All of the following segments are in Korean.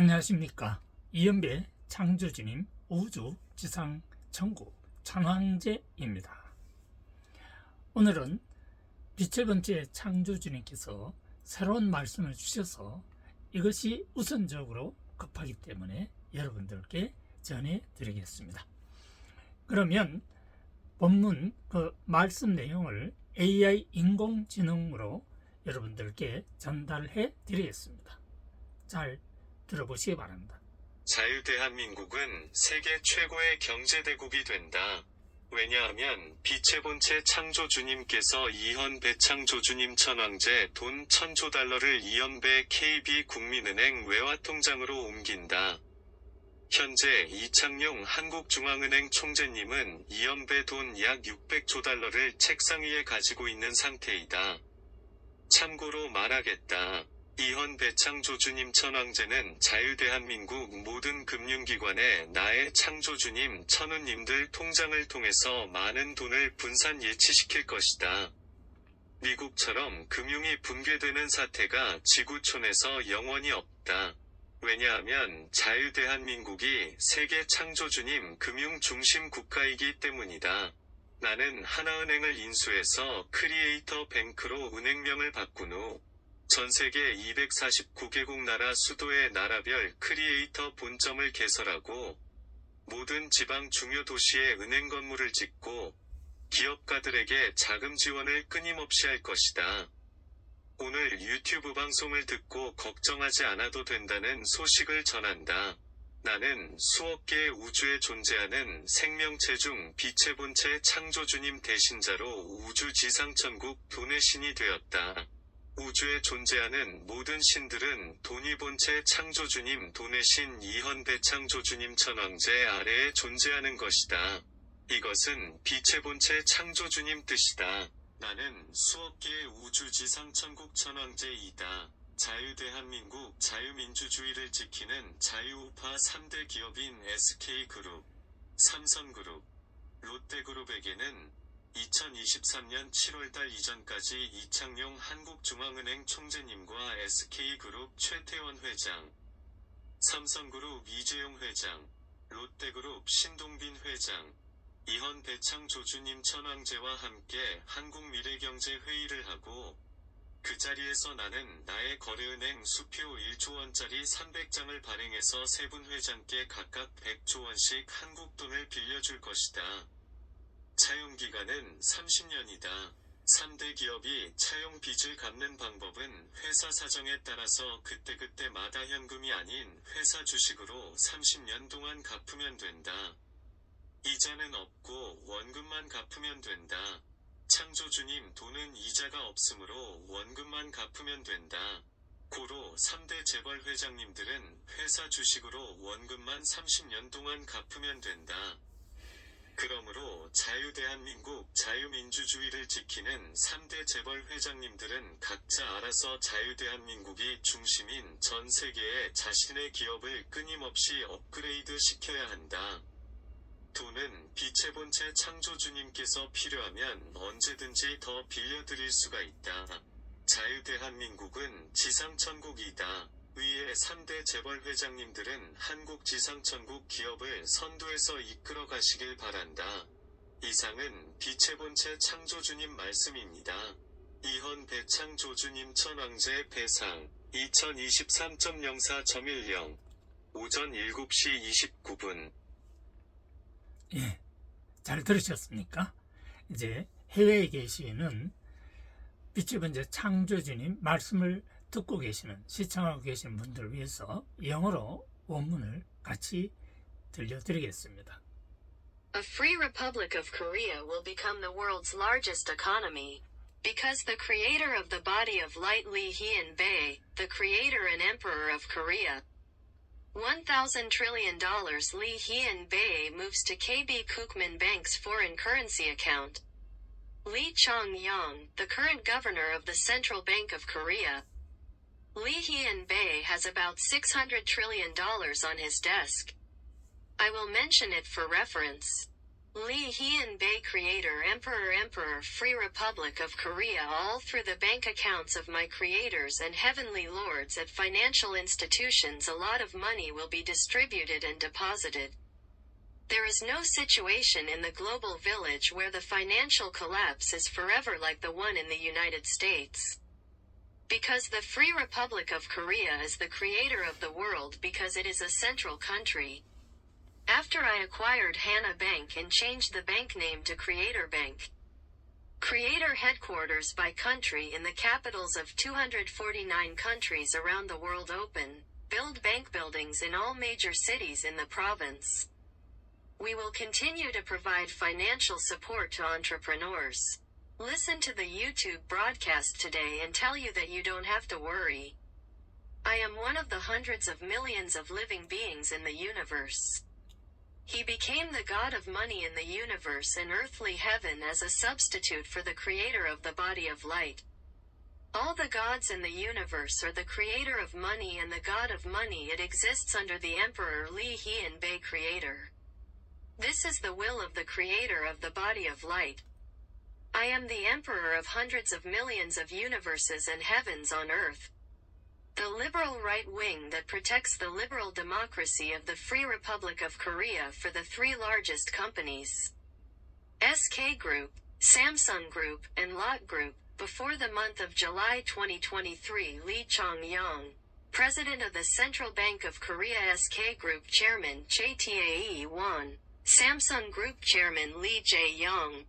안녕하십니까 이연배 창조주님 우주 지상 천국 천황제입니다. 오늘은 빛의 번째 창조주님께서 새로운 말씀을 주셔서 이것이 우선적으로 급하기 때문에 여러분들께 전해 드리겠습니다. 그러면 본문 그 말씀 내용을 AI 인공지능으로 여러분들께 전달해 드리겠습니다. 잘 들어보시기 바랍니다. 자유 대한민국은 세계 최고의 경제대국이 된다. 왜냐하면 빛의 본체 창조주님께서 이현 배 창조주님 천왕제 돈 천조 달러를 이연배 KB 국민은행 외화통장으로 옮긴다. 현재 이창용 한국중앙은행 총재님은 이연배 돈 약 600조 달러를 책상 위에 가지고 있는 상태이다. 참고로 말하겠다. 이현 배창 조주님 천왕제는 자유대한민국 모든 금융기관에 나의 창조주님 천우님들 통장을 통해서 많은 돈을 분산 일치시킬 것이다. 미국처럼 금융이 붕괴되는 사태가 지구촌에서 영원히 없다. 왜냐하면 자유대한민국이 세계 창조주님 금융 중심 국가이기 때문이다. 나는 하나은행을 인수해서 크리에이터 뱅크로 은행명을 바꾼 후 전 세계 249개국 나라 수도의 나라별 크리에이터 본점을 개설하고 모든 지방 중요 도시에 은행 건물을 짓고 기업가들에게 자금 지원을 끊임없이 할 것이다. 오늘 유튜브 방송을 듣고 걱정하지 않아도 된다는 소식을 전한다. 나는 수억 개의 우주에 존재하는 생명체 중 빛의 본체 창조주님 대신자로 우주 지상천국 돈의 신이 되었다. 우주에 존재하는 모든 신들은 돈이 본체 창조주님 돈의 신 이현 대 창조주님 천왕제 아래에 존재하는 것이다. 이것은 빛의 본체 창조주님 뜻이다. 나는 수억 개의 우주 지상 천국 천왕제이다. 자유대한민국 자유민주주의를 지키는 자유우파 3대 기업인 SK그룹, 삼성그룹, 롯데그룹에게는 2023년 7월달 이전까지 이창용 한국중앙은행 총재님과 SK그룹 최태원 회장, 삼성그룹 이재용 회장, 롯데그룹 신동빈 회장, 이현 배창 조주님 천왕제와 함께 한국미래경제회의를 하고 그 자리에서 나는 나의 거래은행 수표 1조원짜리 300장을 발행해서 세 분 회장께 각각 100조원씩 한국 돈을 빌려줄 것이다. 차용기간은 30년이다. 3대 기업이 차용 빚을 갚는 방법은 회사 사정에 따라서 그때그때마다 현금이 아닌 회사 주식으로 30년 동안 갚으면 된다. 이자는 없고 원금만 갚으면 된다. 창조주님 돈은 이자가 없으므로 원금만 갚으면 된다. 고로 3대 재벌 회장님들은 회사 주식으로 원금만 30년 동안 갚으면 된다. 그러므로 자유대한민국 자유민주주의를 지키는 3대 재벌 회장님들은 각자 알아서 자유대한민국이 중심인 전 세계에 자신의 기업을 끊임없이 업그레이드 시켜야 한다. 돈은 빛의 본체 창조주님께서 필요하면 언제든지 더 빌려드릴 수가 있다. 자유대한민국은 지상천국이다. 위의 3대 재벌 회장님들은 한국 지상천국 기업을 선두에서 이끌어 가시길 바란다. 이상은 빛의 본체 창조주님 말씀입니다. 이헌 배창 조주님 천왕제 배상 2023.04.10 오전 7시 29분 예, 잘 들으셨습니까? 이제 해외에 계시는 빛의 번째 창조주님 말씀을 듣고 계시는 시청하고 계신 분들을 위해서 영어로 원문을 같이 들려드리겠습니다. A free republic of Korea will become the world's largest economy. Because the creator of the body of light Lee Hien Bei, the creator and emperor of Korea. $1,000 trillion Lee Hien Bei moves to KB Kookmin Bank's foreign currency account. Lee Chong-yong, the current governor of the Central Bank of Korea. Lee Hien Bei has about $600 trillion on his desk. I will mention it for reference. Lee Hien Bei Creator Emperor Emperor Free Republic of Korea all through the bank accounts of my creators and heavenly lords at financial institutions a lot of money will be distributed and deposited. There is no situation in the global village where the financial collapse is forever like the one in the United States. Because the Free Republic of Korea is the creator of the world because it is a central country. After I acquired Hana Bank and changed the bank name to Creator Bank. Creator headquarters by country in the capitals of 249 countries around the world open, build bank buildings in all major cities in the province. We will continue to provide financial support to entrepreneurs. Listen to the YouTube broadcast today and tell you that you don't have to worry. I am one of the hundreds of millions of living beings in the universe. He became the god of money in the universe and earthly heaven as a substitute for the creator of the body of light. All the gods in the universe are the creator of money and the god of money it exists under the emperor Li Hien Bei creator. This is the will of the creator of the body of light. I am the emperor of hundreds of millions of universes and heavens on earth. The liberal right wing that protects the liberal democracy of the Free Republic of Korea for the three largest companies. SK Group, Samsung Group, and Lot Group, before the month of July 2023 Lee Chong-yong, President of the Central Bank of Korea SK Group Chairman Chae Tae Won, Samsung Group Chairman Lee Jae-young,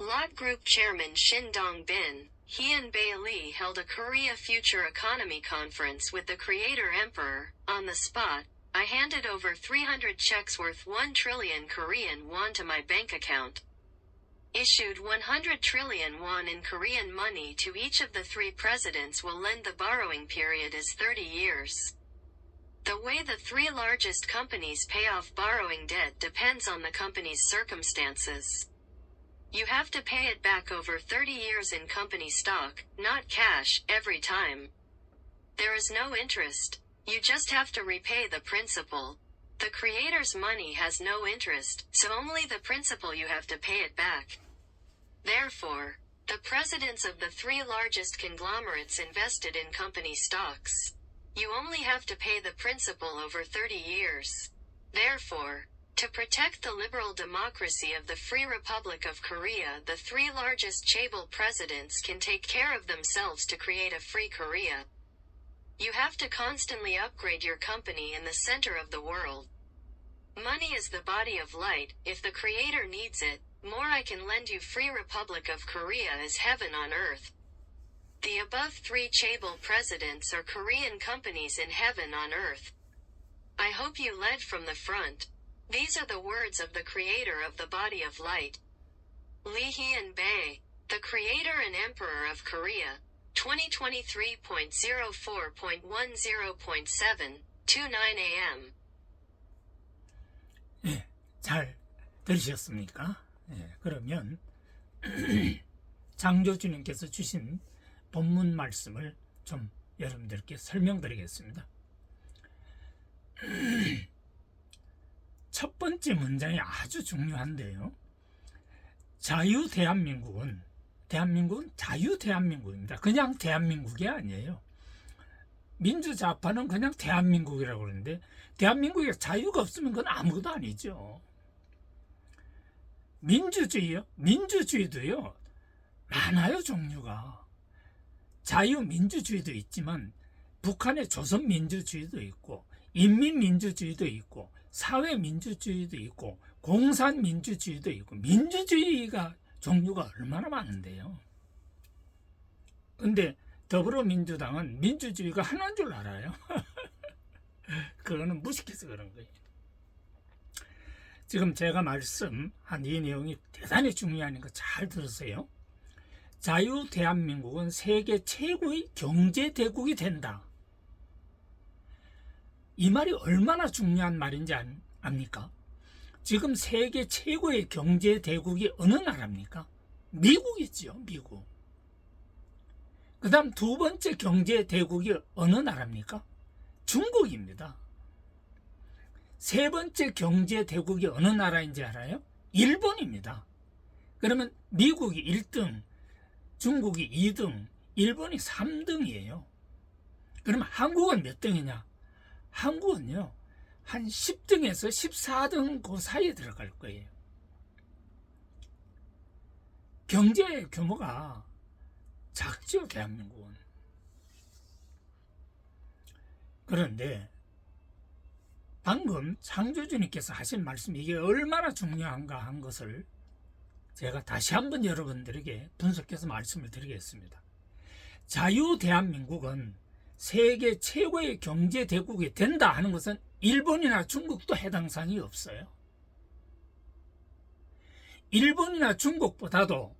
Lot Group Chairman Shin Dong-bin, Hien Bei Lee held a Korea Future Economy Conference with the Creator Emperor. On the spot, I handed over 300 checks worth 1 trillion Korean won to my bank account. Issued 100 trillion won in Korean money to each of the three presidents will lend the borrowing period is 30 years. The way the three largest companies pay off borrowing debt depends on the company's circumstances. You have to pay it back over 30 years in company stock, not cash, every time. There is no interest. You just have to repay the principal. The creator's money has no interest, so only the principal you have to pay it back. Therefore, the presidents of the three largest conglomerates invested in company stocks. You only have to pay the principal over 30 years. Therefore, to protect the liberal democracy of the Free Republic of Korea, the three largest chaebol presidents can take care of themselves to create a free Korea. You have to constantly upgrade your company in the center of the world. Money is the body of light, if the creator needs it, more I can lend you Free Republic of Korea is heaven on earth. The above three chaebol presidents are Korean companies in heaven on earth. I hope you led from the front. These are the words of the creator of the body of light. Lee Hien Bei, the creator and emperor of Korea, 2023.04.10.7, 29 a.m. 예, 잘 들으셨습니까? 예, 그러면 장조주님께서 주신 본문 말씀을 좀 여러분들께 설명드리겠습니다. 첫 번째 문장이 아주 중요한데요. 자유 대한민국은 대한민국은 자유 대한민국입니다. 그냥 대한민국이 아니에요. 민주좌파는 그냥 대한민국이라고 그러는데 대한민국에 자유가 없으면 그건 아무것도 아니죠. 민주주의요? 민주주의도요. 많아요, 종류가. 자유민주주의도 있지만 북한의 조선민주주의도 있고 인민민주주의도 있고 사회민주주의도 있고 공산민주주의도 있고 민주주의가 종류가 얼마나 많은데요. 근데 더불어민주당은 민주주의가 하나인 줄 알아요. 그거는 무식해서 그런 거예요. 지금 제가 말씀한 이 내용이 대단히 중요하니까 잘 들으세요. 자유 대한민국은 세계 최고의 경제 대국이 된다. 이 말이 얼마나 중요한 말인지 안- 압니까? 지금 세계 최고의 경제 대국이 어느 나라입니까? 미국이지요, 미국. 그 다음 두 번째 경제 대국이 어느 나라입니까? 중국입니다. 세 번째 경제 대국이 어느 나라인지 알아요? 일본입니다. 그러면 미국이 1등, 중국이 2등, 일본이 3등이에요. 그러면 한국은 몇 등이냐? 한국은요, 한 10등에서 14등 그 사이에 들어갈 거예요. 경제 규모가 작죠, 대한민국은. 그런데 방금 창조주님께서 하신 말씀 이게 얼마나 중요한가 한 것을 제가 다시 한번 여러분들에게 분석해서 말씀을 드리겠습니다. 자유 대한민국은 세계 최고의 경제 대국이 된다 하는 것은 일본이나 중국도 해당 사항이 없어요. 일본이나 중국보다도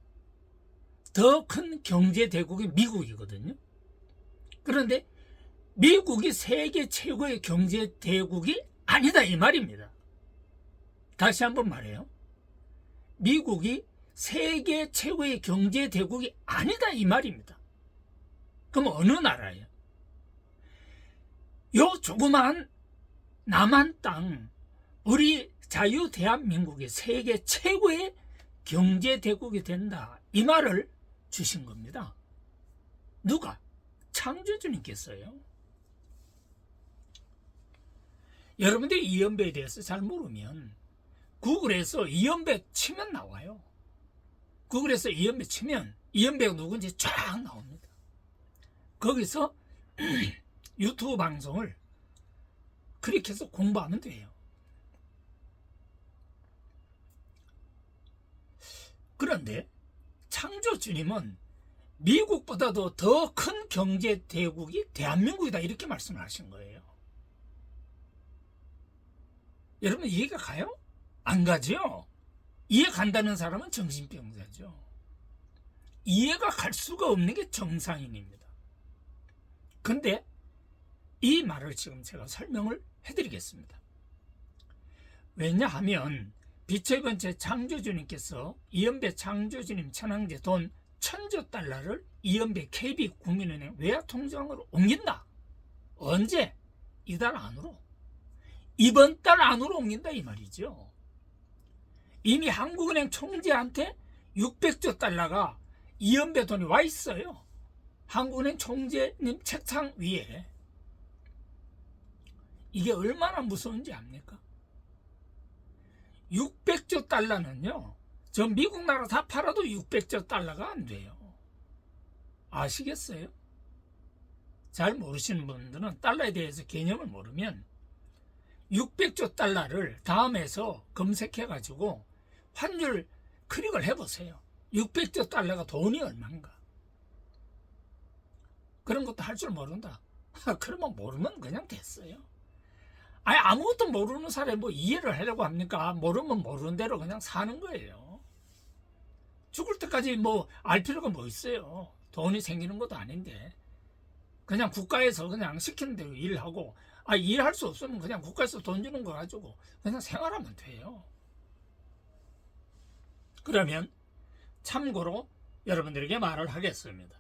더 큰 경제 대국이 미국이거든요. 그런데 미국이 세계 최고의 경제 대국이 아니다 이 말입니다. 다시 한번 말해요. 미국이 세계 최고의 경제 대국이 아니다 이 말입니다. 그럼 어느 나라예요? 요 조그만 남한 땅 우리 자유 대한민국이 세계 최고의 경제 대국이 된다 이 말을 주신 겁니다. 누가? 창조주님께서요. 여러분들이 이연배에 대해서 잘 모르면 구글에서 이연배 치면 나와요. 구글에서 이연배 치면 이연배가 누군지 쫙 나옵니다. 거기서 유튜브 방송을 클릭해서 공부하면 돼요. 그런데 창조주님은 미국보다도 더 큰 경제 대국이 대한민국이다 이렇게 말씀을 하신 거예요. 여러분 이해가 가요? 안 가죠? 이해 간다는 사람은 정신병자죠. 이해가 갈 수가 없는 게 정상인입니다. 근데 이 말을 지금 제가 설명을 해드리겠습니다. 왜냐하면 빛의 번째 창조주님께서 이연배 창조주님 천황제 돈 천조 달러를 이연배 KB 국민은행 외화 통장으로 옮긴다. 언제? 이달 안으로. 이번 달 안으로 옮긴다 이 말이죠. 이미 한국은행 총재한테 600조 달러가 이연배 돈이 와 있어요. 한국은행 총재님 책상 위에. 이게 얼마나 무서운지 압니까? 600조 달러는요, 저 미국 나라 다 팔아도 600조 달러가 안 돼요. 아시겠어요? 잘 모르시는 분들은 달러에 대해서 개념을 모르면 600조 달러를 다음에서 검색해가지고 환율 클릭을 해보세요. 600조 달러가 돈이 얼마인가? 그런 것도 할 줄 모른다. 그러면 모르면 그냥 됐어요. 아니 아무것도 모르는 사람이 뭐 이해를 하려고 합니까? 모르면 모르는 대로 그냥 사는 거예요. 죽을 때까지 뭐 알 필요가 뭐 있어요. 돈이 생기는 것도 아닌데 그냥 국가에서 그냥 시키는 대로 일하고 아 일할 수 없으면 그냥 국가에서 돈 주는 거 가지고 그냥 생활하면 돼요. 그러면 참고로 여러분들에게 말을 하겠습니다.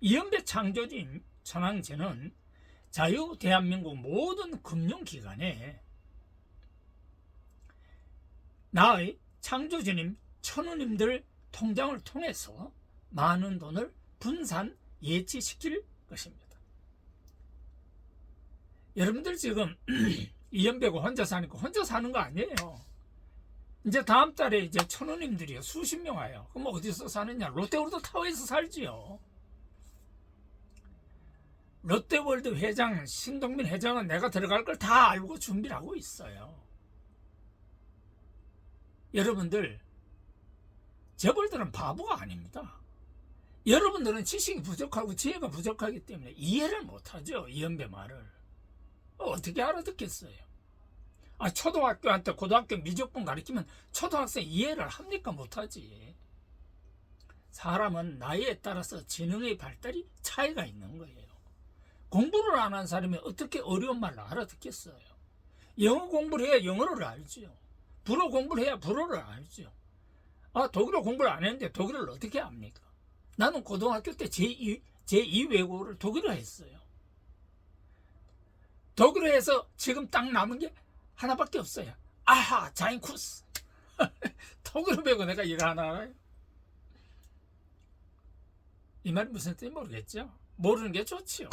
이연배 창조진 천황제는 자유 대한민국 모든 금융기관에 나의 창조주님 천우님들 통장을 통해서 많은 돈을 분산 예치시킬 것입니다. 여러분들 지금 이연배고 혼자 사니까 혼자 사는 거 아니에요. 이제 다음 달에 이제 천우님들이요 수십 명 와요. 그럼 어디서 사느냐? 롯데월드 타워에서 살지요. 롯데월드 회장 신동민 회장은 내가 들어갈 걸 다 알고 준비를 하고 있어요. 여러분들 재벌들은 바보가 아닙니다. 여러분들은 지식이 부족하고 지혜가 부족하기 때문에 이해를 못하죠. 이연배 말을 어떻게 알아듣겠어요? 아 초등학교한테 고등학교 미적분 가르치면 초등학생 이해를 합니까? 못하지. 사람은 나이에 따라서 지능의 발달이 차이가 있는 거예요. 공부를 안 한 사람이 어떻게 어려운 말을 알아듣겠어요? 영어 공부를 해야 영어를 알지요. 불어 공부를 해야 불어를 알지요. 아, 독일어 공부를 안 했는데 독일어를 어떻게 압니까? 나는 고등학교 때 제2, 제2 외국어를 독일어 했어요. 독일어에서 지금 딱 남은 게 하나밖에 없어요. 아하, 자인쿠스. 통으로 배고 내가 이거 하나 알아요? 이 말이 무슨 뜻인지 모르겠죠? 모르는 게 좋지요.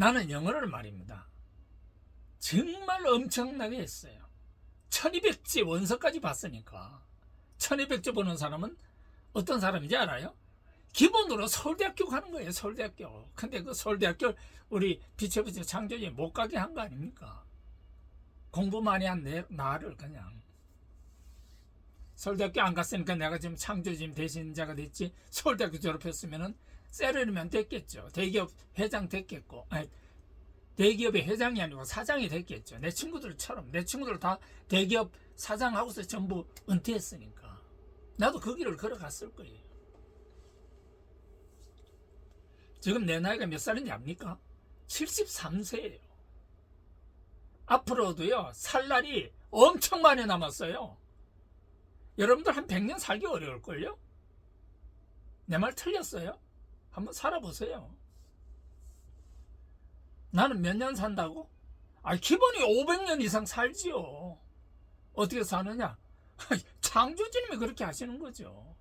나는 영어를 말입니다. 정말 엄청나게 했어요. 1200지 원서까지 봤으니까. 1200지 보는 사람은 어떤 사람인지 알아요? 기본으로 서울대학교 가는 거예요, 서울대학교. 근데 그 서울대학교 우리 비춰비춰 창조지 못 가게 한 거 아닙니까? 공부 많이 한 내, 나를 그냥. 서울대학교 안 갔으니까 내가 지금 창조짐 대신자가 됐지. 서울대학교 졸업했으면은 세르리면 됐겠죠. 대기업 회장 됐겠고. 대기업의 회장이 아니고 사장이 됐겠죠. 내 친구들처럼. 내 친구들 다 대기업 사장하고서 전부 은퇴했으니까. 나도 그 길을 걸어갔을 거예요. 지금 내 나이가 몇 살인지 압니까? 73세예요. 앞으로도요, 살 날이 엄청 많이 남았어요. 여러분들 한 100년 살기 어려울걸요? 내 말 틀렸어요? 한번 살아보세요. 나는 몇 년 산다고? 아, 기본이 500년 이상 살지요. 어떻게 사느냐? 창조주님이 그렇게 하시는 거죠.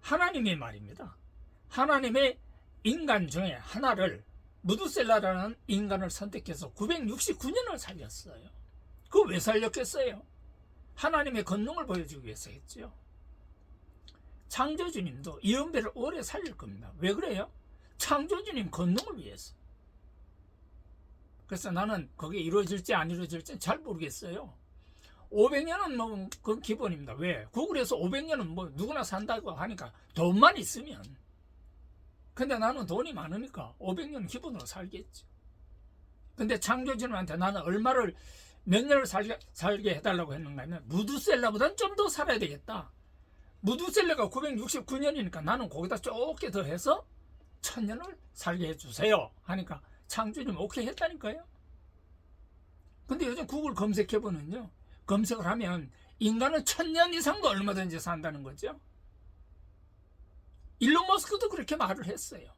하나님의 말입니다. 하나님의 인간 중에 하나를 무두셀라라는 인간을 선택해서 969년을 살렸어요. 그 왜 살렸겠어요? 하나님의 권능을 보여주기 위해서 했죠. 창조주님도 이연배를 오래 살릴 겁니다. 왜 그래요? 창조주님 권능을 위해서. 그래서 나는 그게 이루어질지 안 이루어질지 잘 모르겠어요. 500년은 뭐 그건 기본입니다. 왜? 구글에서 500년은 뭐 누구나 산다고 하니까 돈만 있으면. 근데 나는 돈이 많으니까 500년 기본으로 살겠지. 근데 창조주님한테 나는 얼마를 몇 년을 살게, 살게 해달라고 했는가 하면 무두셀라보다는 좀 더 살아야 되겠다. 무두셀라가 969년이니까 나는 거기다 조금 더 해서 천년을 살게 해주세요. 하니까 창조주님 오케이 했다니까요. 근데 요즘 구글 검색해보면요. 검색을 하면 인간은 천년 이상도 얼마든지 산다는 거죠. 일론 머스크도 그렇게 말을 했어요.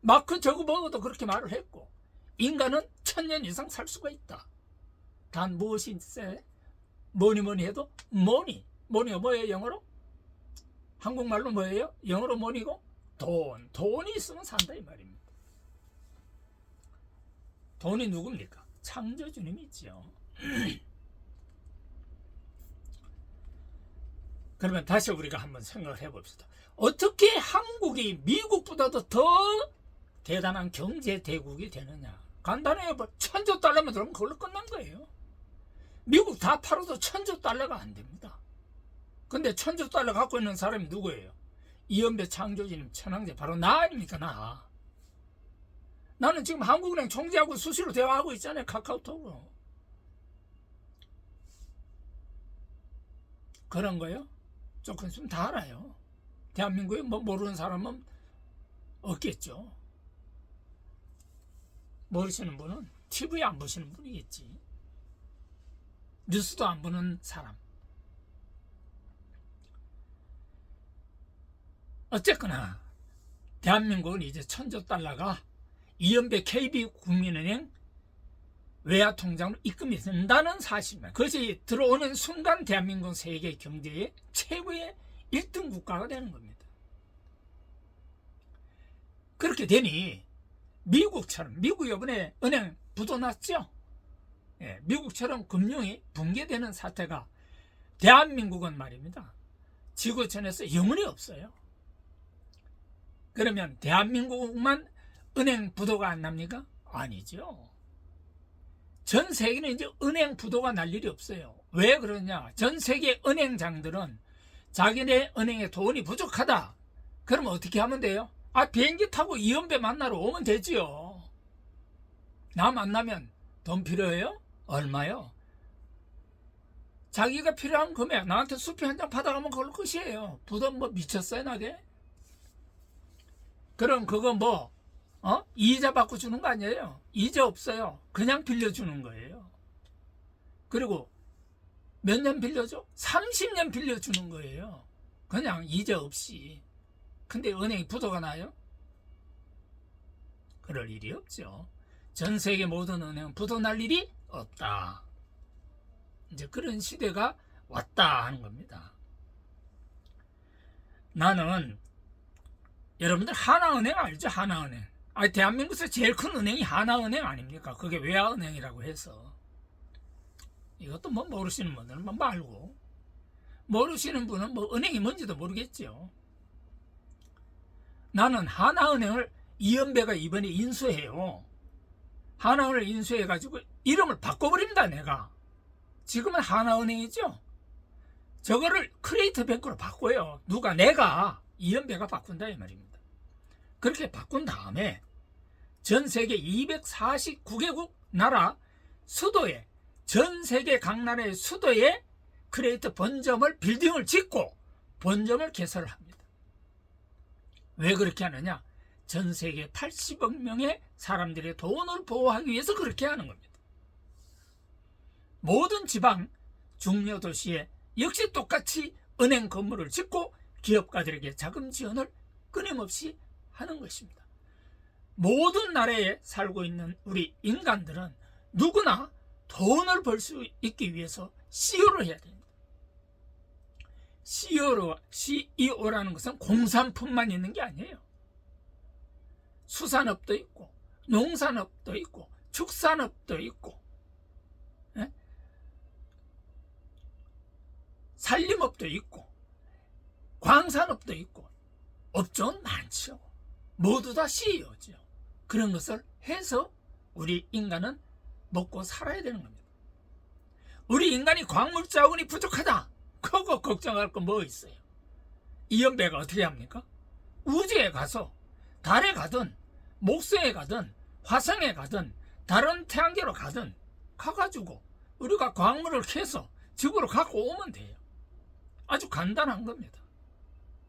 마크 저그버거도 그렇게 말을 했고 인간은 천년 이상 살 수가 있다. 단 무엇이 있어? 뭐니 뭐니 해도 뭐니 뭐니가 뭐예요 영어로? 한국말로 뭐예요? 영어로 뭐니고? 돈 돈이 있으면 산다 이 말입니다. 돈이 누굽니까? 창조주님이지요. 그러면 다시 우리가 한번 생각을 해봅시다. 어떻게 한국이 미국보다도 더 대단한 경제 대국이 되느냐? 간단해요. 뭐 천조 달러만 들어오면 그걸로 끝난 거예요. 미국 다 팔아도 천조 달러가 안 됩니다. 근데 천조 달러 갖고 있는 사람이 누구예요? 이연배 창조주님 천황제 바로 나 아닙니까 나. 나는 지금 한국은행 총재하고 수시로 대화하고 있잖아요 카카오톡으로. 그런 거요? 조금 좀다 알아요. 대한민국에 뭐 모르는 사람은 없겠죠. 모르시는 분은 TV 안 보시는 분이겠지. 뉴스도 안 보는 사람. 어쨌거나 대한민국은 이제 천조 달러가 이연배 KB 국민은행 외화 통장으로 입금이 된다는 사실입니다. 그것이 들어오는 순간 대한민국 세계 경제의 최고의 1등 국가가 되는 겁니다. 그렇게 되니 미국처럼 미국 이번에 은행 부도 났죠. 예, 미국처럼 금융이 붕괴되는 사태가 대한민국은 말입니다. 지구촌에서 영원히 없어요. 그러면 대한민국만 은행 부도가 안 납니까? 아니죠. 전 세계는 이제 은행 부도가 날 일이 없어요. 왜 그러냐? 전 세계 은행장들은 자기네 은행에 돈이 부족하다. 그러면 어떻게 하면 돼요? 아, 비행기 타고 이연배 만나러 오면 되지요. 나 만나면 돈 필요해요? 얼마요? 자기가 필요한 금액 나한테 수표 한 장 받아가면 그걸로 끝이에요. 부담 뭐 미쳤어요 나게? 그럼 그거 뭐 어? 이자 받고 주는 거 아니에요? 이자 없어요. 그냥 빌려주는 거예요. 그리고 몇 년 빌려줘? 30년 빌려주는 거예요. 그냥 이자 없이. 근데 은행이 부도가 나요? 그럴 일이 없죠. 전 세계 모든 은행은 부도 날 일이 없다. 이제 그런 시대가 왔다 하는 겁니다. 나는 여러분들 하나은행 알죠? 하나은행. 아, 대한민국에서 제일 큰 은행이 하나은행 아닙니까? 그게 외화은행이라고 해서. 이것도 뭐 모르시는 분들은 뭐 말고. 모르시는 분은 뭐 은행이 뭔지도 모르겠죠. 나는 하나은행을 이연배가 이번에 인수해요. 하나은행을 인수해가지고 이름을 바꿔버립니다, 내가. 지금은 하나은행이죠? 저거를 크리에이터 뱅크로 바꿔요. 누가? 내가. 이연배가 바꾼다, 이 말입니다. 그렇게 바꾼 다음에 전 세계 249개국 나라 수도에, 전 세계 각 나라의 수도에 크리에이터 본점을, 빌딩을 짓고 본점을 개설을 합니다. 왜 그렇게 하느냐? 전 세계 80억 명의 사람들의 돈을 보호하기 위해서 그렇게 하는 겁니다. 모든 지방 중요 도시에 역시 똑같이 은행 건물을 짓고 기업가들에게 자금 지원을 끊임없이 하는 것입니다. 모든 나라에 살고 있는 우리 인간들은 누구나 돈을 벌 수 있기 위해서 CEO를 해야 됩니다. CEO로, CEO라는 것은 공산품만 있는 게 아니에요. 수산업도 있고, 농산업도 있고, 축산업도 있고, 예? 산림업도 있고, 광산업도 있고, 업종은 많죠. 모두 다 CEO죠. 그런 것을 해서 우리 인간은 먹고 살아야 되는 겁니다. 우리 인간이 광물 자원이 부족하다. 그거 걱정할 거 뭐 있어요? 이연배가 어떻게 합니까? 우주에 가서 달에 가든 목성에 가든 화성에 가든 다른 태양계로 가든 가가지고 우리가 광물을 캐서 집으로 갖고 오면 돼요. 아주 간단한 겁니다.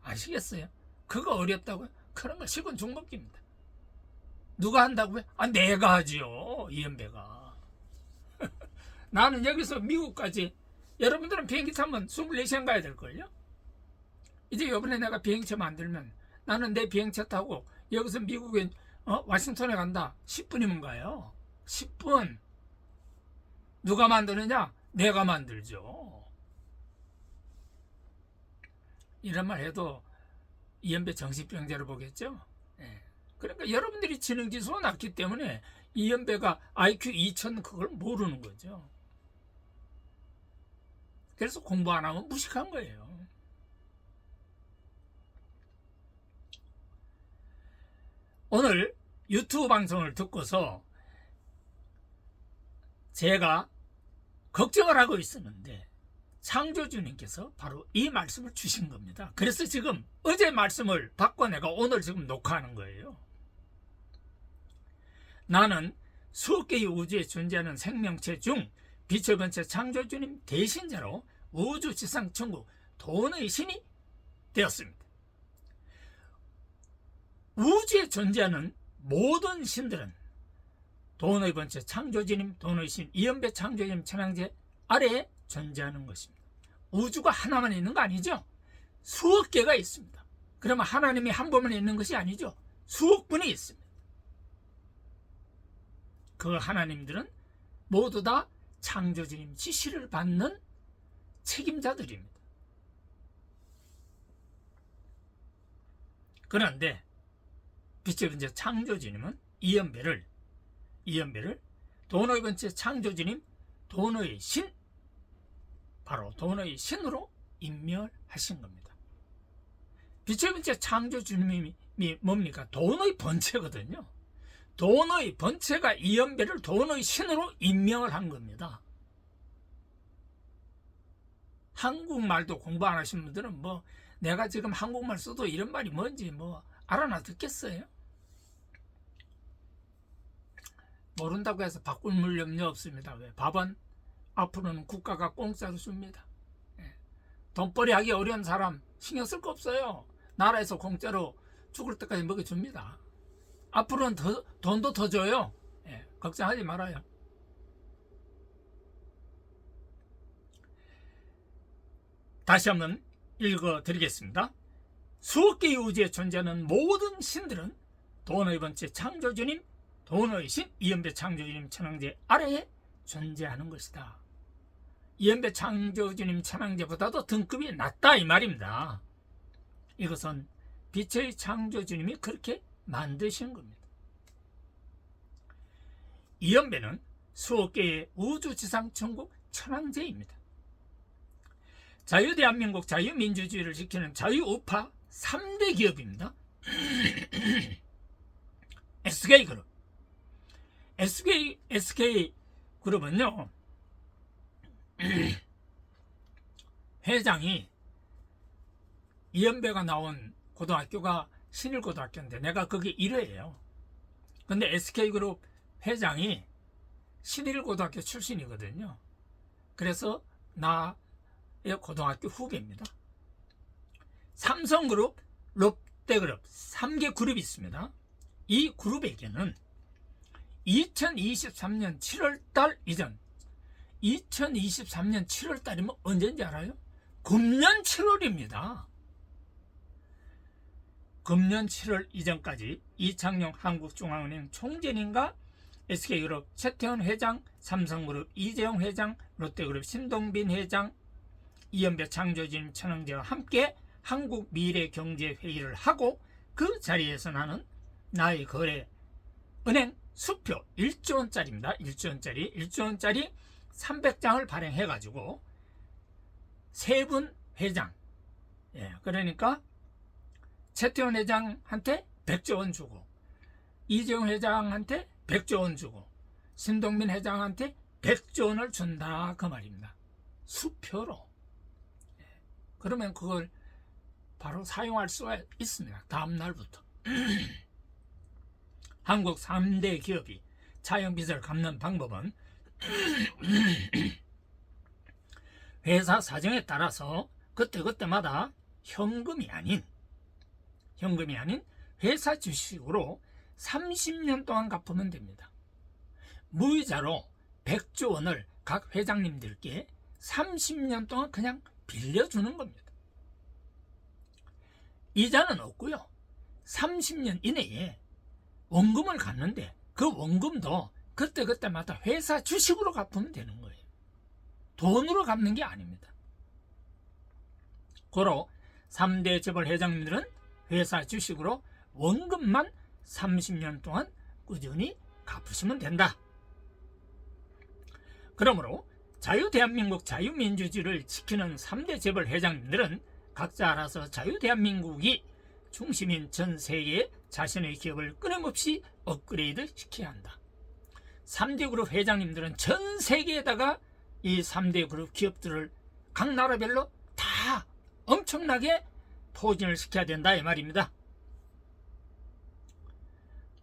아시겠어요? 그거 어렵다고요? 그런 거 식은 죽먹기입니다. 누가 한다고요? 아, 내가 하지요. 이연배가. 나는 여기서 미국까지 여러분들은 비행기 타면 24시간 가야 될걸요? 이제 이번에 내가 비행차 만들면 나는 내 비행차 타고 여기서 미국에 어? 와싱턴에 간다. 10분이면 가요. 10분. 누가 만드느냐? 내가 만들죠. 이런 말 해도 이연배 정신병자로 보겠죠? 예. 그러니까 여러분들이 지능 지수가 낮기 때문에 이연배가 IQ 2000 그걸 모르는 거죠. 그래서 공부 안 하면 무식한 거예요. 오늘 유튜브 방송을 듣고서 제가 걱정을 하고 있었는데 창조주님께서 바로 이 말씀을 주신 겁니다. 그래서 지금 어제 말씀을 바꿔내가 오늘 지금 녹화하는 거예요. 나는 수억 개의 우주에 존재하는 생명체 중 빛의 번째 창조주님 대신자로 우주 지상 천국 돈의 신이 되었습니다. 우주에 존재하는 모든 신들은 돈의 번째 창조주님, 돈의 신, 이연배 창조주님 천황제 아래에 존재하는 것입니다. 우주가 하나만 있는 거 아니죠? 수억 개가 있습니다. 그러면 하나님이 한 번만 있는 것이 아니죠. 수억 분이 있습니다. 그 하나님들은 모두 다 창조주님 지시를 받는 책임자들입니다. 그런데 빛의 번째 창조주님은 이연배를 이연배를 돈의 번째 창조주님 돈의 신 바로 돈의 신으로 임명하신 겁니다. 빛의 번째 창조 주님이 뭡니까? 돈의 번체거든요. 돈의 번체가 이연배를 돈의 신으로 임명을 한 겁니다. 한국말도 공부 안 하신 분들은 뭐 내가 지금 한국말 써도 이런 말이 뭔지 뭐 알아나 듣겠어요? 모른다고 해서 바꿀 물 염려 없습니다. 왜? 밥은 앞으로는 국가가 공짜로 줍니다. 예. 돈벌이 하기 어려운 사람 신경 쓸 거 없어요. 나라에서 공짜로 죽을 때까지 먹여줍니다. 앞으로는 더, 돈도 더 줘요. 예, 걱정하지 말아요. 다시 한번 읽어 드리겠습니다. 수억 개의 우주에 존재하는 모든 신들은 돈의 번째 창조주님, 돈의 신, 이연배 창조주님 천황제 아래에 존재하는 것이다. 이연배 창조주님 찬양제보다도 등급이 낮다 이 말입니다. 이것은 빛의 창조주님이 그렇게 만드신 겁니다. 이연배는 수억 개의 우주지상 천국 천왕제입니다. 자유대한민국 자유민주주의를 지키는 자유우파 3대 기업입니다. SK그룹. SK, SK그룹은요, 회장이 이연배가 나온 고등학교가 신일고등학교인데 내가 거기 1회예요. 근데 SK그룹 회장이 신일고등학교 출신이거든요. 그래서 나의 고등학교 후배입니다. 삼성그룹, 롯데그룹 3개 그룹이 있습니다. 이 그룹에게는 2023년 7월달 이전 2023년 7월 달이면 언제인지 알아요? 금년 7월입니다. 금년 7월 이전까지 이창용 한국중앙은행 총재님과 SK그룹 최태원 회장, 삼성그룹 이재용 회장, 롯데그룹 신동빈 회장, 이연배 창조진 천황제와 함께 한국 미래경제회의를 하고 그 자리에서 나는 나의 거래 은행 수표 1조 원짜리입니다. 1조 원짜리 1조 원짜리 300장을 발행해 가지고 세 분 회장 예, 그러니까 최태원 회장한테 100조 원 주고 이재용 회장한테 100조 원 주고 신동민 회장한테 100조 원을 준다 그 말입니다. 수표로. 예, 그러면 그걸 바로 사용할 수가 있습니다. 다음 날부터. 한국 3대 기업이 차용 빚을 갚는 방법은 회사 사정에 따라서 그때그때마다 현금이 아닌 현금이 아닌 회사 주식으로 30년 동안 갚으면 됩니다. 무이자로 100조 원을 각 회장님들께 30년 동안 그냥 빌려주는 겁니다. 이자는 없고요. 30년 이내에 원금을 갚는데 그 원금도 그때그때마다 회사 주식으로 갚으면 되는 거예요. 돈으로 갚는 게 아닙니다. 고로 3대 재벌 회장님들은 회사 주식으로 원금만 30년 동안 꾸준히 갚으시면 된다. 그러므로 자유대한민국 자유민주주의를 지키는 3대 재벌 회장님들은 각자 알아서 자유대한민국이 중심인 전 세계에 자신의 기업을 끊임없이 업그레이드 시켜야 한다. 3대 그룹 회장님들은 전 세계에다가 이 3대 그룹 기업들을 각 나라별로 다 엄청나게 포진을 시켜야 된다 이 말입니다.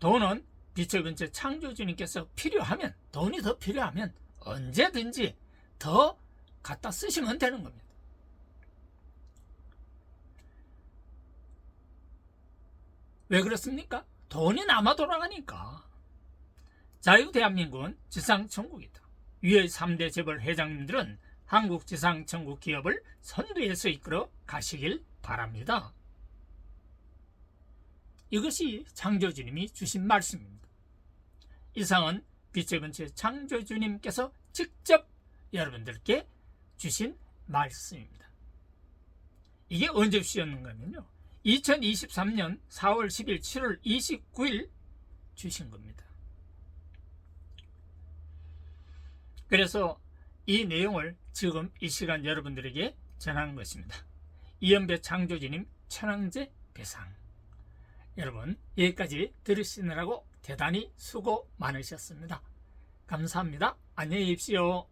돈은 빛의 근처 창조주님께서 필요하면 돈이 더 필요하면 언제든지 더 갖다 쓰시면 되는 겁니다. 왜 그렇습니까? 돈이 남아 돌아가니까. 자유대한민국은 지상천국이다. 위의 3대 재벌 회장님들은 한국 지상천국 기업을 선두에서 이끌어 가시길 바랍니다. 이것이 창조주님이 주신 말씀입니다. 이상은 빛의 근처 창조주님께서 직접 여러분들께 주신 말씀입니다. 이게 언제 주셨는가 하면요. 2023년 4월 10일, 7월 29일 주신 겁니다. 그래서 이 내용을 지금 이 시간 여러분들에게 전하는 것입니다. 이연배 창조주님 천황제 배상. 여러분, 여기까지 들으시느라고 대단히 수고 많으셨습니다. 감사합니다. 안녕히 계십시오.